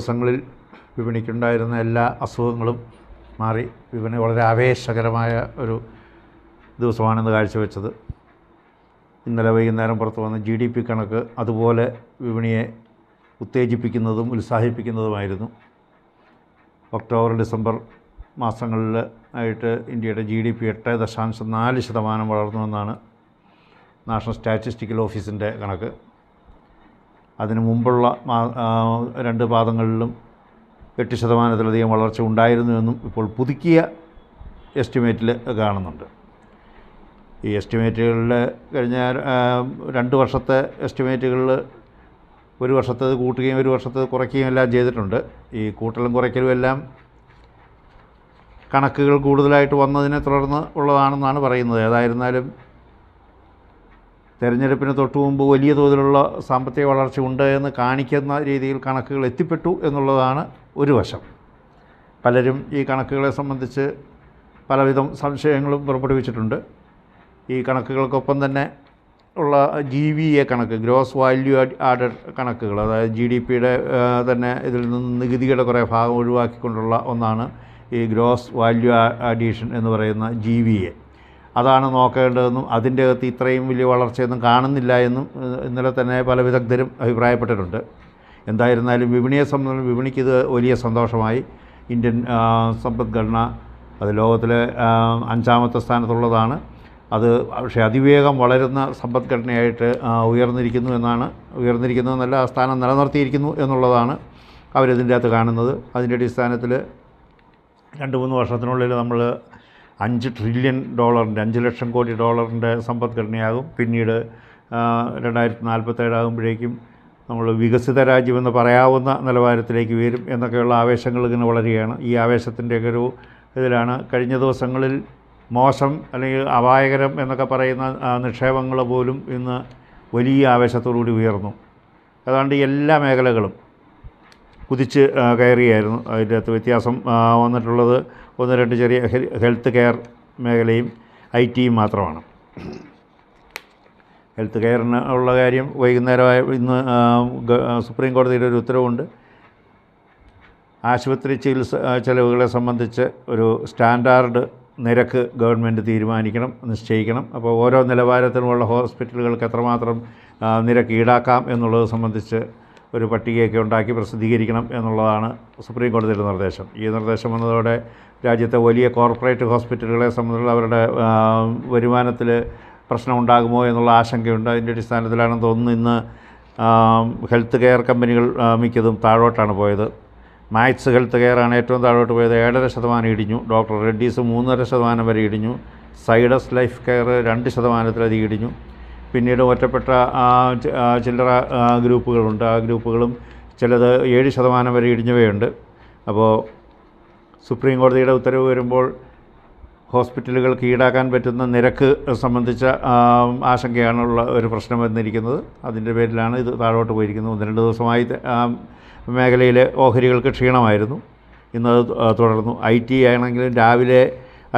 ദിവസങ്ങളിൽ വിപണിക്കുണ്ടായിരുന്ന എല്ലാ അസുഖങ്ങളും മാറി. വിപണി വളരെ ആവേശകരമായ ഒരു ദിവസമാണെന്ന് കാഴ്ചവെച്ചത്. ഇന്നലെ വൈകുന്നേരം പുറത്തു വന്ന ജി ഡി പി കണക്ക് അതുപോലെ വിപണിയെ ഉത്തേജിപ്പിക്കുന്നതും ഉത്സാഹിപ്പിക്കുന്നതുമായിരുന്നു. ഒക്ടോബർ ഡിസംബർ മാസങ്ങളിൽ ആയിട്ട് ഇന്ത്യയുടെ ജി ഡി പി എട്ട് ദശാംശം നാല് ശതമാനം വളർന്നുവെന്നാണ് നാഷണൽ സ്റ്റാറ്റിസ്റ്റിക്കൽ ഓഫീസിന്റെ കണക്ക്. അതിനു മുമ്പുള്ള രണ്ട് പാദങ്ങളിലും എട്ട് ശതമാനത്തിലധികം വളർച്ച ഉണ്ടായിരുന്നു എന്നും ഇപ്പോൾ പുതുക്കിയ എസ്റ്റിമേറ്റിൽ കാണുന്നുണ്ട്. ഈ എസ്റ്റിമേറ്റുകളിൽ കഴിഞ്ഞ രണ്ട് വർഷത്തെ എസ്റ്റിമേറ്റുകളിൽ ഒരു വർഷത്തേത് കൂട്ടുകയും ഒരു വർഷത്തേത് കുറയ്ക്കുകയും എല്ലാം ചെയ്തിട്ടുണ്ട്. ഈ കൂട്ടലും കുറയ്ക്കലും എല്ലാം കണക്കുകൾ കൂടുതലായിട്ട് വന്നതിനെ തുടർന്ന് ഉള്ളതാണെന്നാണ് പറയുന്നത്. ഏതായിരുന്നാലും തെരഞ്ഞെടുപ്പിന് തൊട്ടു മുമ്പ് വലിയ തോതിലുള്ള സാമ്പത്തിക വളർച്ച ഉണ്ട് എന്ന് കാണിക്കുന്ന രീതിയിൽ കണക്കുകൾ എത്തിപ്പെട്ടു എന്നുള്ളതാണ് ഒരു വശം. പലരും ഈ കണക്കുകളെ സംബന്ധിച്ച് പലവിധം സംശയങ്ങളും പുറപ്പെടുവിച്ചിട്ടുണ്ട്. ഈ കണക്കുകൾക്കൊപ്പം തന്നെ ഉള്ള ജി വി എ കണക്ക് ഗ്രോസ് വാല്യൂ ആഡഡ് കണക്കുകൾ അതായത് ജി ഡി പിയുടെ തന്നെ ഇതിൽ നിന്ന് നികുതിയുടെ കുറേ ഭാഗം ഒഴിവാക്കിക്കൊണ്ടുള്ള ഒന്നാണ് ഈ ഗ്രോസ് വാല്യൂ അഡീഷൻ എന്ന് പറയുന്ന ജി വി എ അതാണ് നോക്കേണ്ടതെന്നും അതിന്റെ അകത്ത് ഇത്രയും വലിയ വളർച്ചയൊന്നും കാണുന്നില്ല എന്നും ഇന്നലെ തന്നെ പല വിദഗ്ധരും അഭിപ്രായപ്പെട്ടിട്ടുണ്ട്. എന്തായിരുന്നാലും വിപണിയെ സംബന്ധിച്ച് വിപണിക്ക് ഇത് വലിയ സന്തോഷമായി. ഇന്ത്യൻ സമ്പദ്ഘടന അത് ലോകത്തിലെ അഞ്ചാമത്തെ സ്ഥാനത്തുള്ളതാണ്. അത് പക്ഷേ അതിവേഗം വളരുന്ന സമ്പദ്ഘടനയായിട്ട് ഉയർന്നിരിക്കുന്നു എന്നാണ് ഉയർന്നിരിക്കുന്നു നല്ല സ്ഥാനം നിലനിർത്തിയിരിക്കുന്നു എന്നുള്ളതാണ് അവരിതിന്റെ അകത്ത് കാണുന്നത്. അതിന്റെ അടിസ്ഥാനത്തിൽ രണ്ട് മൂന്ന് വർഷത്തിനുള്ളിൽ നമ്മൾ അഞ്ച് ട്രില്യൺ ഡോളറിന്റെ അഞ്ച് ലക്ഷം കോടി ഡോളറിന്റെ സമ്പദ്ഘടനയാകും പിന്നീട് രണ്ടായിരത്തി നാൽപ്പത്തേഴാകുമ്പോഴേക്കും നമ്മൾ വികസിത രാജ്യമെന്ന് പറയാവുന്ന നിലവാരത്തിലേക്ക് വരും എന്നൊക്കെയുള്ള ആവേശങ്ങൾ ഇങ്ങനെ വളരുകയാണ്. ഈ ആവേശത്തിന്റെയൊക്കെ ഒരു ഇതിലാണ്. കഴിഞ്ഞ ദിവസങ്ങളിൽ മോശം അല്ലെങ്കിൽ അപായകരം എന്നൊക്കെ പറയുന്ന നിക്ഷേപങ്ങൾ പോലും ഇന്ന് വലിയ ആവേശത്തോടുകൂടി ഉയർന്നു. ഏതാണ്ട് എല്ലാ മേഖലകളും കുതിച്ച് കയറിയായിരുന്നു. അതിന്റെ അകത്ത് വ്യത്യാസം വന്നിട്ടുള്ളത് ഒന്ന് രണ്ട് ചെറിയ ഹെൽത്ത് കെയർ മേഖലയും ഐ ടിയും മാത്രമാണ്. ഹെൽത്ത് കെയറിന് ഉള്ള കാര്യം വൈകുന്നേരമായ ഇന്ന് സുപ്രീം കോടതിയുടെ ഒരു ഉത്തരവുണ്ട്. ആശുപത്രി ചികിത്സ ചെലവുകളെ സംബന്ധിച്ച് ഒരു സ്റ്റാൻഡാർഡ് നിരക്ക് ഗവൺമെന്റ് തീരുമാനിക്കണം നിശ്ചയിക്കണം. അപ്പോൾ ഓരോ നിലവാരത്തിലുമുള്ള ഹോസ്പിറ്റലുകൾക്ക് എത്രമാത്രം നിരക്ക് ഈടാക്കാം എന്നുള്ളത് സംബന്ധിച്ച് ഒരു പട്ടികയൊക്കെ ഉണ്ടാക്കി പ്രസിദ്ധീകരിക്കണം എന്നുള്ളതാണ് സുപ്രീം കോടതിയുടെ നിർദ്ദേശം. ഈ നിർദ്ദേശം വന്നതോടെ രാജ്യത്തെ വലിയ കോർപ്പറേറ്റ് ഹോസ്പിറ്റലുകളെ സംബന്ധിച്ചുള്ള അവരുടെ വരുമാനത്തിൽ പ്രശ്നം ഉണ്ടാകുമോ എന്നുള്ള ആശങ്കയുണ്ട്. അതിന്റെ അടിസ്ഥാനത്തിലാണെന്ന് തോന്നുന്നു ഇന്ന് ഹെൽത്ത് കെയർ കമ്പനികൾ മിക്കതും താഴോട്ടാണ് പോയത്. മാക്സ് ഹെൽത്ത് കെയറാണ് ഏറ്റവും താഴോട്ട് പോയത്. ഏഴര ശതമാനം ഇടിഞ്ഞു. ഡോക്ടർ റെഡ്ഡീസ് മൂന്നര ശതമാനം വരെ ഇടിഞ്ഞു. സൈഡസ് ലൈഫ് കെയർ രണ്ട് ശതമാനത്തിലധികം ഇടിഞ്ഞു. പിന്നീട് ഒറ്റപ്പെട്ട ചില്ലറ ഗ്രൂപ്പുകളുണ്ട്. ആ ഗ്രൂപ്പുകളും ചിലത് ഏഴ് ശതമാനം വരെ ഇടിഞ്ഞവയുണ്ട്. അപ്പോൾ സുപ്രീം കോടതിയുടെ ഉത്തരവ് വരുമ്പോൾ ഹോസ്പിറ്റലുകൾക്ക് ഈടാക്കാൻ പറ്റുന്ന നിരക്ക് സംബന്ധിച്ച ആശങ്കയാണുള്ള ഒരു പ്രശ്നം വന്നിരിക്കുന്നത്. അതിന്റെ പേരിലാണ് ഇത് താഴോട്ട് പോയിരിക്കുന്നത്. ഒന്ന് രണ്ട് ദിവസമായി മേഖലയിലെ ഓഹരികൾക്ക് ക്ഷീണമായിരുന്നു. ഇന്നത് തുടർന്നു. ഐ ടി ആണെങ്കിലും രാവിലെ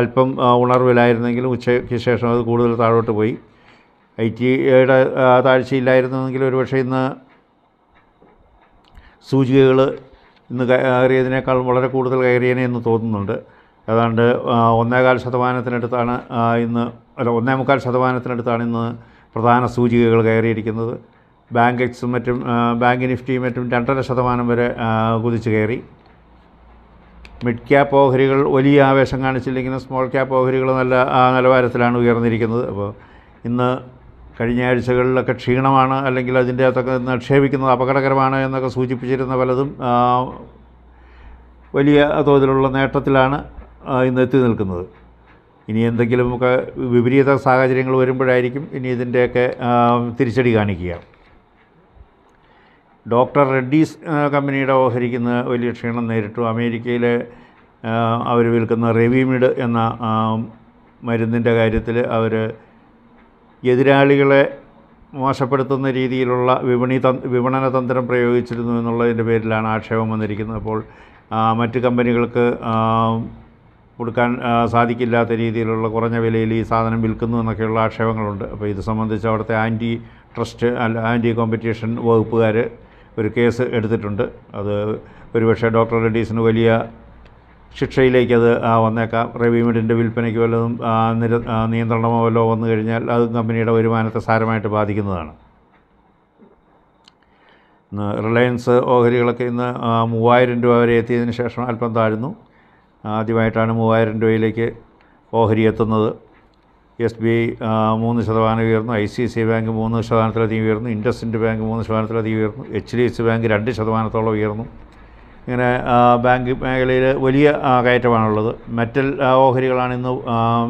അല്പം ഉണർവിലായിരുന്നെങ്കിലും ഉച്ചയ്ക്ക് ശേഷം അത് കൂടുതൽ താഴോട്ട് പോയി. ഐ ടിയുടെ താഴ്ചയില്ലായിരുന്നുവെങ്കിൽ ഒരുപക്ഷെ ഇന്ന് സൂചികകൾ ഇന്ന് കയറിയതിനേക്കാൾ വളരെ കൂടുതൽ കയറിയനെ എന്ന് തോന്നുന്നുണ്ട്. ഏതാണ്ട് ഒന്നേകാൽ ശതമാനത്തിനടുത്താണ് ഇന്ന് അല്ല ഒന്നേ മുക്കാൽ ശതമാനത്തിനടുത്താണ് ഇന്ന് പ്രധാന സൂചികകൾ കയറിയിരിക്കുന്നത്. ബാങ്ക് എക്സും മറ്റും ബാങ്ക് നിഫ്റ്റിയും മറ്റും രണ്ടര ശതമാനം വരെ കുതിച്ചു കയറി. മിഡ് ക്യാപ്പ് ഓഹരികൾ വലിയ ആവേശം കാണിച്ചില്ലെങ്കിലും സ്മോൾ ക്യാപ്പ് ഓഹരികൾ നല്ല നിലവാരത്തിലാണ് ഉയർന്നിരിക്കുന്നത്. അപ്പോൾ ഇന്ന് കഴിഞ്ഞ ആഴ്ചകളിലൊക്കെ ക്ഷീണമാണ് അല്ലെങ്കിൽ അതിന്റെ അകത്തൊക്കെ നിക്ഷേപിക്കുന്നത് അപകടകരമാണ് എന്നൊക്കെ സൂചിപ്പിച്ചിരുന്ന പലതും വലിയ തോതിലുള്ള നേട്ടത്തിലാണ് ഇന്ന് എത്തി നിൽക്കുന്നത്. ഇനി എന്തെങ്കിലുമൊക്കെ വിപരീത സാഹചര്യങ്ങൾ വരുമ്പോഴായിരിക്കും ഇനി ഇതിന്റെയൊക്കെ തിരിച്ചടി കാണിക്കുക. ഡോക്ടർ റെഡ്ഡീസ് കമ്പനിയുടെ ഓഹരിക്കുന്ന വലിയ ക്ഷീണം നേരിട്ടു. അമേരിക്കയിലെ അവർ വിൽക്കുന്ന റെവിമിഡ് എന്ന മരുന്നിന്റെ കാര്യത്തിൽ അവർ എതിരാളികളെ മോശപ്പെടുത്തുന്ന രീതിയിലുള്ള വിപണി വിപണന തന്ത്രം പ്രയോഗിച്ചിരുന്നു എന്നുള്ളതിന്റെ പേരിലാണ് ആക്ഷേപം വന്നിരിക്കുന്നത്. അപ്പോൾ മറ്റ് കമ്പനികൾക്ക് കൊടുക്കാൻ സാധിക്കില്ലാത്ത രീതിയിലുള്ള കുറഞ്ഞ വിലയിൽ ഈ സാധനം വിൽക്കുന്നു എന്നൊക്കെയുള്ള ആക്ഷേപങ്ങളുണ്ട്. അപ്പോൾ ഇത് സംബന്ധിച്ച് അവിടുത്തെ ആന്റി ട്രസ്റ്റ് അല്ല ആന്റി കോമ്പറ്റീഷൻ വകുപ്പുകാർ ഒരു കേസ് എടുത്തിട്ടുണ്ട്. അത് ഒരുപക്ഷെ ഡോക്ടർ റെഡ്ഡീസിന് വലിയ ശിക്ഷയിലേക്ക് അത് വന്നേക്കാം. റെവിമിഡിന്റെ വിൽപ്പനയ്ക്ക് വല്ലതും നിര നിയന്ത്രണമോ വല്ലതും വന്നു കഴിഞ്ഞാൽ അത് കമ്പനിയുടെ വരുമാനത്തെ സാരമായിട്ട് ബാധിക്കുന്നതാണ്. ഇന്ന് റിലയൻസ് ഓഹരികളൊക്കെ ഇന്ന് മൂവായിരം രൂപ വരെ എത്തിയതിന് ശേഷം അല്പം താഴ്ന്നു. ആദ്യമായിട്ടാണ് മൂവായിരം രൂപയിലേക്ക് ഓഹരി എത്തുന്നത്. എസ് ബി ഐ മൂന്ന് ശതമാനം ഉയർന്നു. ഐ സി സി ബാങ്ക് മൂന്ന് ശതമാനത്തിലധികം ഉയർന്നു. ഇൻഡസ്ഇൻഡ് ബാങ്ക് മൂന്ന് ശതമാനത്തിലധികം ഉയർന്നു. H D F C bank രണ്ട് ശതമാനത്തോളം ഉയർന്നു. ഇങ്ങനെ ബാങ്ക് മേഖലയിൽ വലിയ കയറ്റമാണുള്ളത്. മെറ്റൽ ഓഹരികളാണ് ഇന്ന്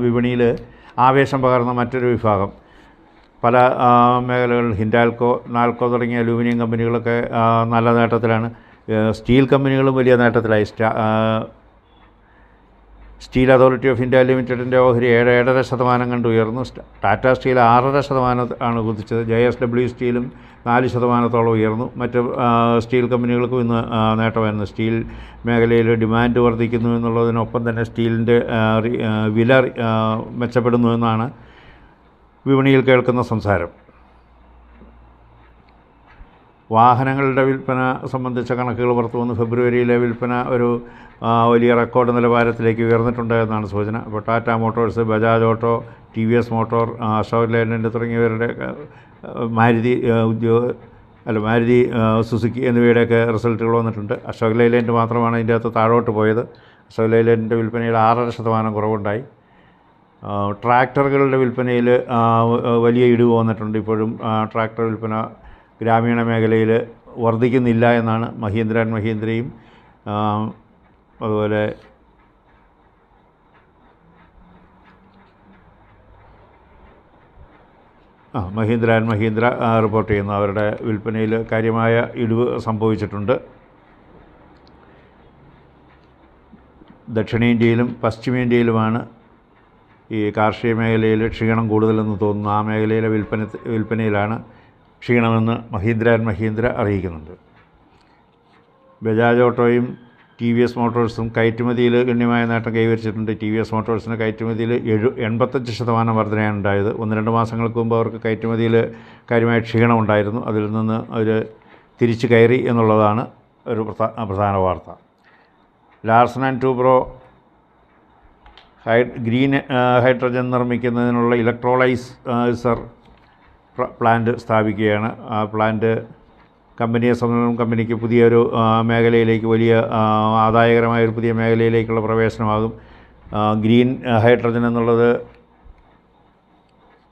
വിപണിയിൽ ആവേശം പകർന്ന മറ്റൊരു വിഭാഗം. പല മേഖലകളിൽ ഹിൻഡാൽക്കോ നാൽക്കോ തുടങ്ങിയ അലൂമിനിയം കമ്പനികളൊക്കെ നല്ല നേട്ടത്തിലാണ്. സ്റ്റീൽ കമ്പനികളും വലിയ നേട്ടത്തിലായി. സ്റ്റാ സ്റ്റീൽ അതോറിറ്റി ഓഫ് ഇന്ത്യ ലിമിറ്റഡിന്റെ ഓഹരി ഏഴ് ഏഴര ശതമാനം കണ്ട് ഉയർന്നു. ടാറ്റ സ്റ്റീൽ ആറര ശതമാനം ആണ് കുതിച്ചത്. ജെ എസ് ഡബ്ല്യു സ്റ്റീലും നാല് ശതമാനത്തോളം ഉയർന്നു. മറ്റ് സ്റ്റീൽ കമ്പനികൾക്കും ഇന്ന് നേട്ടമായിരുന്നു. സ്റ്റീൽ മേഖലയിൽ ഡിമാൻഡ് വർദ്ധിക്കുന്നു എന്നുള്ളതിനൊപ്പം തന്നെ സ്റ്റീലിന്റെ വില മെച്ചപ്പെടുന്നു എന്നാണ് വിപണിയിൽ കേൾക്കുന്ന സംസാരം. വാഹനങ്ങളുടെ വിൽപ്പന സംബന്ധിച്ച കണക്കുകൾ പുറത്തു വന്നു ഫെബ്രുവരിയിലെ വിൽപ്പന ഒരു വലിയ റെക്കോർഡ് നിലവാരത്തിലേക്ക് ഉയർന്നിട്ടുണ്ട് എന്നാണ് സൂചന. അപ്പോൾ Tata motors Bajaj auto T V S motor Ashok Leyland തുടങ്ങിയവരുടെ മാരുതി ഉദ്യോഗ അല്ല മാരുതി സുസുക്കി എന്നിവയുടെയൊക്കെ റിസൾട്ടുകൾ വന്നിട്ടുണ്ട്. അശോക് ലൈലാൻഡ് മാത്രമാണ് ഇതിന്റെ അകത്ത് താഴോട്ട് പോയത്. അശോക് ലൈലാൻഡിന്റെ വിൽപ്പനയിൽ ആറര ശതമാനം കുറവുണ്ടായി. ട്രാക്ടറുകളുടെ വിൽപ്പനയിൽ വലിയ ഇടിവ് വന്നിട്ടുണ്ട്. ഇപ്പോഴും ട്രാക്ടർ വിൽപ്പന ഗ്രാമീണ മേഖലയിൽ വർദ്ധിക്കുന്നില്ല എന്നാണ് മഹീന്ദ്ര ആൻഡ് മഹീന്ദ്രയും അതുപോലെ ആ മഹീന്ദ്ര ആൻഡ് മഹീന്ദ്ര റിപ്പോർട്ട് ചെയ്യുന്നു. അവരുടെ വിൽപ്പനയിൽ കാര്യമായ ഇടിവ് സംഭവിച്ചിട്ടുണ്ട്. ദക്ഷിണേന്ത്യയിലും പശ്ചിമേന്ത്യയിലുമാണ് ഈ കാർഷിക മേഖലയിൽ ക്ഷീണം കൂടുതലെന്ന് തോന്നുന്നു. ആ മേഖലയിലെ വിൽപ്പന വിൽപ്പനയിലാണ് ക്ഷീണമെന്ന് മഹീന്ദ്ര ആൻഡ് മഹീന്ദ്ര അറിയിക്കുന്നുണ്ട്. ബജാജ് ഓട്ടോയും ടി വി എസ് മോട്ടോഴ്സും കയറ്റുമതിയിൽ ഗണ്യമായ നേട്ടം കൈവരിച്ചിട്ടുണ്ട്. ടി വി എസ് മോട്ടോഴ്സിന് കയറ്റുമതിയിൽ എഴു എൺപത്തഞ്ച് ശതമാനം വർധനയാണ് ഉണ്ടായത്. ഒന്ന് രണ്ട് മാസങ്ങൾക്ക് മുമ്പ് അവർക്ക് കയറ്റുമതിയിൽ കാര്യമായ ക്ഷീണം ഉണ്ടായിരുന്നു. അതിൽ നിന്ന് അവർ തിരിച്ചു കയറി എന്നുള്ളതാണ് ഒരു പ്രധാ- പ്രധാന വാർത്ത. ലാർസൺ ആൻഡ് ടൂബ്രോ ഹൈ ഗ്രീൻ ഹൈഡ്രജൻ നിർമ്മിക്കുന്നതിനുള്ള ഇലക്ട്രോളൈസർ പ്ലാന്റ് സ്ഥാപിക്കുകയാണ്. ആ പ്ലാന്റ് കമ്പനിയെ സ്വന്തം കമ്പനിക്ക് പുതിയൊരു മേഖലയിലേക്ക് വലിയ ആദായകരമായ ഒരു പുതിയ മേഖലയിലേക്കുള്ള പ്രവേശനമാകും. ഗ്രീൻ ഹൈഡ്രജൻ എന്നുള്ളത്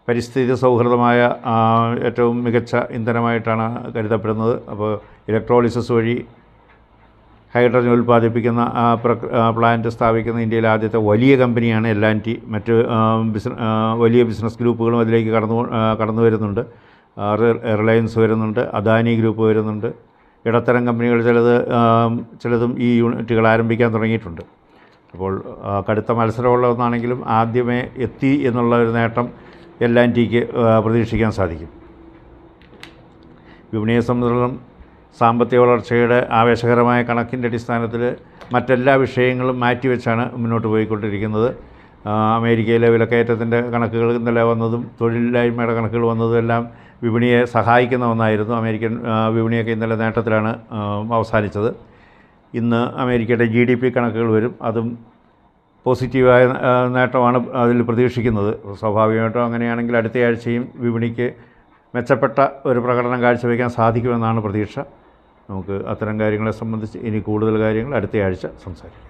പരിസ്ഥിതി സൗഹൃദമായ ഏറ്റവും മികച്ച ഇന്ധനമായിട്ടാണ് കരുതപ്പെടുന്നത്. അപ്പോൾ ഇലക്ട്രോളിസിസ് വഴി ഹൈഡ്രജൻ ഉൽപ്പാദിപ്പിക്കുന്ന പ്ലാന്റ് സ്ഥാപിക്കുന്ന ഇന്ത്യയിലെ ആദ്യത്തെ വലിയ കമ്പനിയാണ് ടി മറ്റ് ബിസിന വലിയ ബിസിനസ് ഗ്രൂപ്പുകളും അതിലേക്ക് കടന്നു കടന്നു വരുന്നുണ്ട്. റിലയൻസ് വരുന്നുണ്ട് അദാനി ഗ്രൂപ്പ് വരുന്നുണ്ട്. ഇടത്തരം കമ്പനികൾ ചിലത് ചിലതും ഈ യൂണിറ്റുകൾ ആരംഭിക്കാൻ തുടങ്ങിയിട്ടുണ്ട്. അപ്പോൾ കടുത്ത മത്സരമുള്ള ഒന്നാണെങ്കിലും ആദ്യമേ എത്തി എന്നുള്ള ഒരു നേട്ടം എല്ലാ ടീക്ക് പ്രതീക്ഷിക്കാൻ സാധിക്കും. വിപണിയെ സംബന്ധിച്ചിടത്തോളം സാമ്പത്തിക വളർച്ചയുടെ ആവേശകരമായ കണക്കിന്റെ അടിസ്ഥാനത്തിൽ മറ്റെല്ലാ വിഷയങ്ങളും മാറ്റിവെച്ചാണ് മുന്നോട്ട് പോയിക്കൊണ്ടിരിക്കുന്നത്. അമേരിക്കയിലെ വിലക്കയറ്റത്തിന്റെ കണക്കുകൾ ഇന്നലെ വന്നതും തൊഴിലില്ലായ്മയുടെ കണക്കുകൾ വന്നതും എല്ലാം വിപണിയെ സഹായിക്കുന്ന ഒന്നായിരുന്നു. അമേരിക്കൻ വിപണിയൊക്കെ ഇന്നലെ നേട്ടത്തിലാണ് അവസാനിച്ചത്. ഇന്ന് അമേരിക്കയുടെ ജി ഡി പി കണക്കുകൾ വരും. അതും പോസിറ്റീവായ നേട്ടമാണ് അതിൽ പ്രതീക്ഷിക്കുന്നത്. സ്വാഭാവികമായിട്ടും അങ്ങനെയാണെങ്കിൽ അടുത്ത ആഴ്ചയും വിപണിക്ക് മെച്ചപ്പെട്ട ഒരു പ്രകടനം കാഴ്ചവെക്കാൻ സാധിക്കുമെന്നാണ് പ്രതീക്ഷ. നമുക്ക് അത്തരം കാര്യങ്ങളെ സംബന്ധിച്ച് ഇനി കൂടുതൽ കാര്യങ്ങൾ അടുത്ത ആഴ്ച സംസാരിക്കാം.